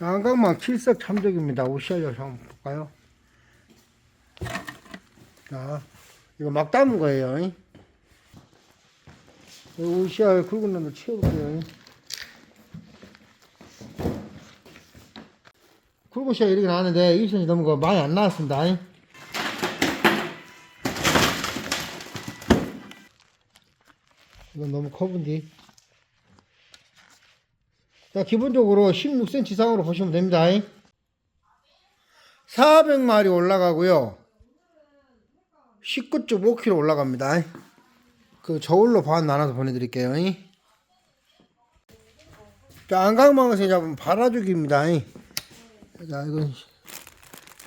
양강망 칠석 참적입니다. 우시아요 한번 볼까요? 자, 이거 막 담은 거예요. 우시아 굵은 놈도 치워볼게요. 이. 굵은 시야 이렇게 나왔는데 1cm 넘은 거 많이 안 나왔습니다. 이. 이건 너무 커본디. 자, 기본적으로 16cm 이상으로 보시면 됩니다. 400마리 올라가고요. 19.5kg 올라갑니다. 그 저울로 반 나눠서 보내드릴게요. 자, 안강망에서 잡은 바라죽입니다. 자, 이건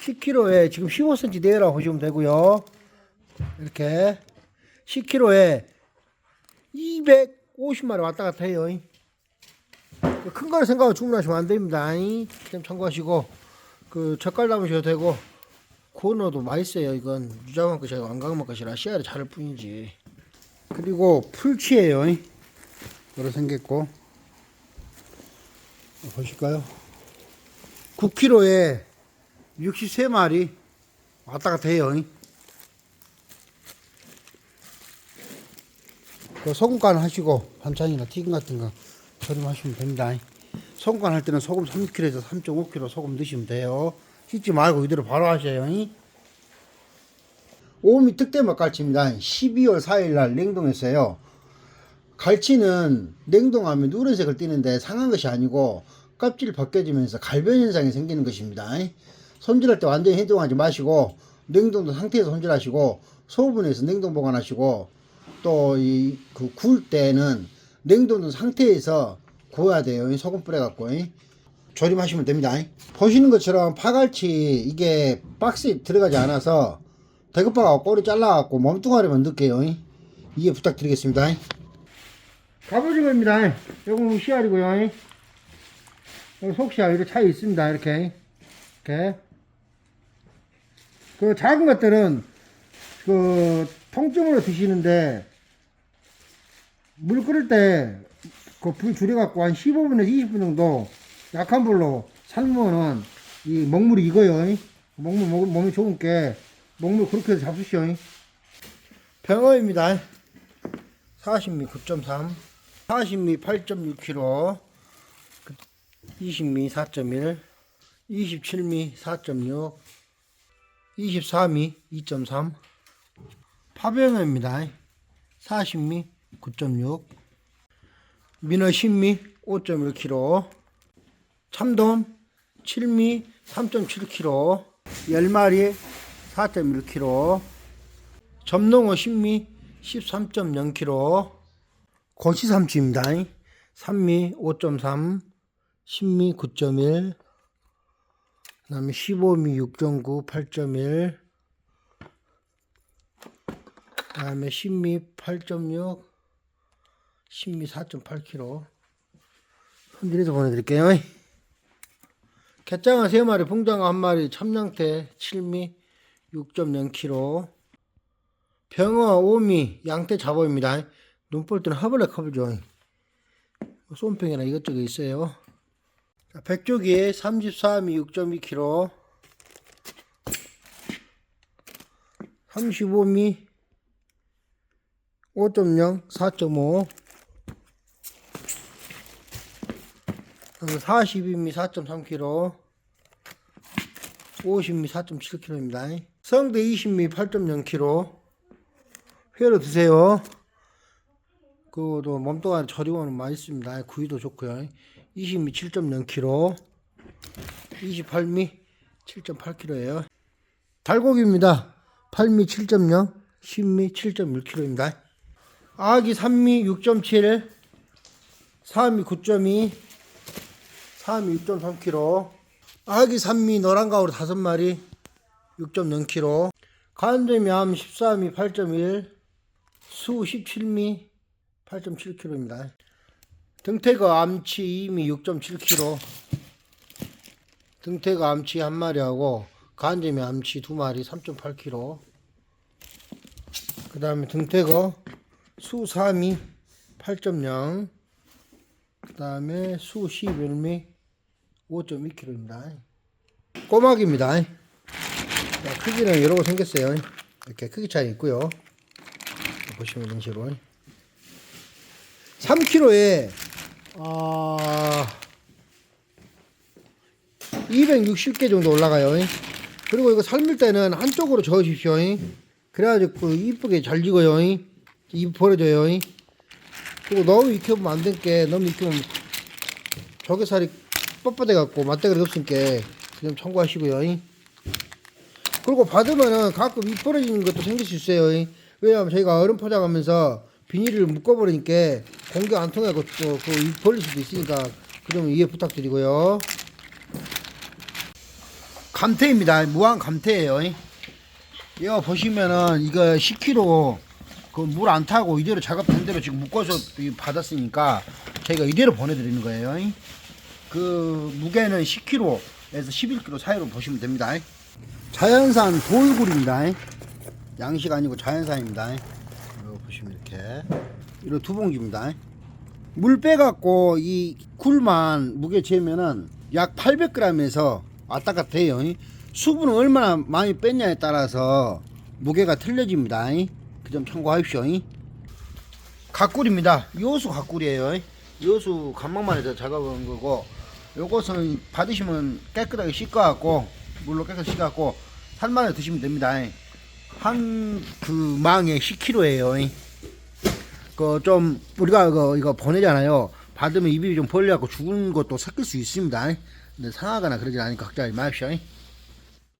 10kg에 지금 15cm 내라고 보시면 되고요. 이렇게 10kg에 250마리 왔다 갔다 해요. 큰 거를 생각하고 주문하시면 안 됩니다. 좀 참고하시고 그 젓갈 담으셔도 되고 코너도 맛있어요. 이건 유자만 것이 안강만 것이라 씨알이 자를 뿐이지. 그리고 풀치예요. 여러 생겼고 보실까요? 9kg에 63마리 왔다 갔다 해요. 그 소금간 하시고 반찬이나 튀김 같은 거 절임하시면 됩니다. 소금간 할 때는 소금 3kg에서 3.5kg 소금 넣으시면 돼요. 씻지 말고 이대로 바로 하셔요. 오미 특대맛 갈치입니다. 12월 4일 날 냉동했어요. 갈치는 냉동하면 누런색을 띠는데 상한 것이 아니고 껍질이 벗겨지면서 갈변 현상이 생기는 것입니다. 손질할 때 완전히 해동하지 마시고 냉동도 상태에서 손질하시고 소분해서 냉동 보관하시고 또 이 그 구울 때는 냉동된 상태에서 구워야 돼요. 이 소금 뿌려갖고 이. 조림하시면 됩니다. 보시는 것처럼 파갈치 이게 박스에 들어가지 않아서 대급박하고 꼬리 잘라갖고 몸뚱아리만 넣을게요. 이. 이해 부탁드리겠습니다. 갑오징어입니다. 요거는 씨알이고요. 여기 속씨알 이렇게 차이 있습니다. 이렇게 이렇게 그 작은 것들은 그 통증으로 드시는데 물 끓일 때그 불 줄여갖고 한 15분에서 20분 정도 약한 불로 삶으면은 이 먹물이 익어요. 먹물 먹, 몸이 좋은 게 먹물 그렇게 해서 잡수시오. 병어입니다. 40미 9.3, 40미 8.6kg, 20미 4.1, 27미 4.6, 24미 2.3, 파병어입니다. 40미 9.6, 민어 10미 5.1kg, 참돔 7미 3.7kg, 10마리 4.1kg, 점농어 10미 13.0kg, 고시삼치입니다. 3미 5.3, 10미 9.1, 그 다음에 15미 6.9, 8.1, 그 다음에 10미 8.6, 10미 4.8kg. 손질해서 보내드릴게요. 갯장어 3마리, 풍장어 1마리, 참양태 7미 6.0kg. 병어 5미, 양태 잡어입니다. 눈볼 때는 허벌레 커버죠. 쏨팽이나 이것저것 있어요. 자, 백조기 34미 6.2kg. 35미 5.0, 4.5. 42미 4.3kg. 50미 4.7kg입니다. 성대 20미 8.0kg. 회로 드세요. 그것도 몸뚱아리 저리고는 맛있습니다. 구이도 좋고요. 20미 7.0kg. 28미 7.8kg예요. 달고기입니다. 8미 7.0, 10미 7.1kg입니다. 아기 3미 6.7, 4미 9.2, 4미 6.3kg. 아기 3미 노란 가오로 5마리 6.0kg. 간점이 암 14미 8.1, 수 17미 8.7kg입니다. 등태가 암치 2미 6.7kg. 등태가 암치 한 마리하고 간점이 암치 두 마리 3.8kg. 그 다음에 등태거 수 3미 8.0. 그 다음에 수 11미 5.1kg입니다. 꼬막입니다. 자, 크기는 거 생겼어요. 이렇게 크기 차이 있고요. 보시면 이런 식으로 3kg에 아 260개 정도 올라가요. 그리고 이거 삶을 때는 한쪽으로 저으십시오. 그래가지고 이쁘게 잘 익어요. 입 벌어져요. 그리고 너무 익혀보면 안될게 너무 익히면 조개살이 뻣뻣해 갖고 맛대가리 없으니까 좀 참고하시고요. 그리고 받으면은 가끔 입 벌어지는 것도 생길 수 있어요. 왜냐하면 저희가 얼음 포장하면서 비닐을 묶어버리니까 공기 안 통하고 또그입 벌릴 수도 있으니까 그럼 이해 부탁드리고요. 감태입니다. 무한 감태예요. 이거 보시면은 이거 10kg 그 물 안 타고 이대로 작업된 대로 지금 묶어서 이 받았으니까 저희가 이대로 보내드리는 거예요. 그 무게는 10kg에서 11kg 사이로 보시면 됩니다. 자연산 돌굴입니다. 양식 아니고 자연산입니다. 이거 보시면 이렇게 이런 두 봉지입니다. 물 빼갖고 이 굴만 무게 재면은 약 800g에서 왔다 갔다 해요. 수분을 얼마나 많이 뺐냐에 따라서 무게가 틀려집니다. 그 점 참고하십시오. 각굴입니다. 요수 각굴이에요. 요수 간막만 해서 작업한 거고 요것은 받으시면 깨끗하게 씻어갖고 물로 깨끗이 씻어갖고 살만해 드시면 됩니다. 한 그 망에 10kg예요. 그 좀 우리가 그 이거 보내잖아요. 받으면 입이 좀 벌려갖고 죽은 것도 섞일 수 있습니다. 근데 상하거나 그러지 않으니까 걱정하지 마십시오.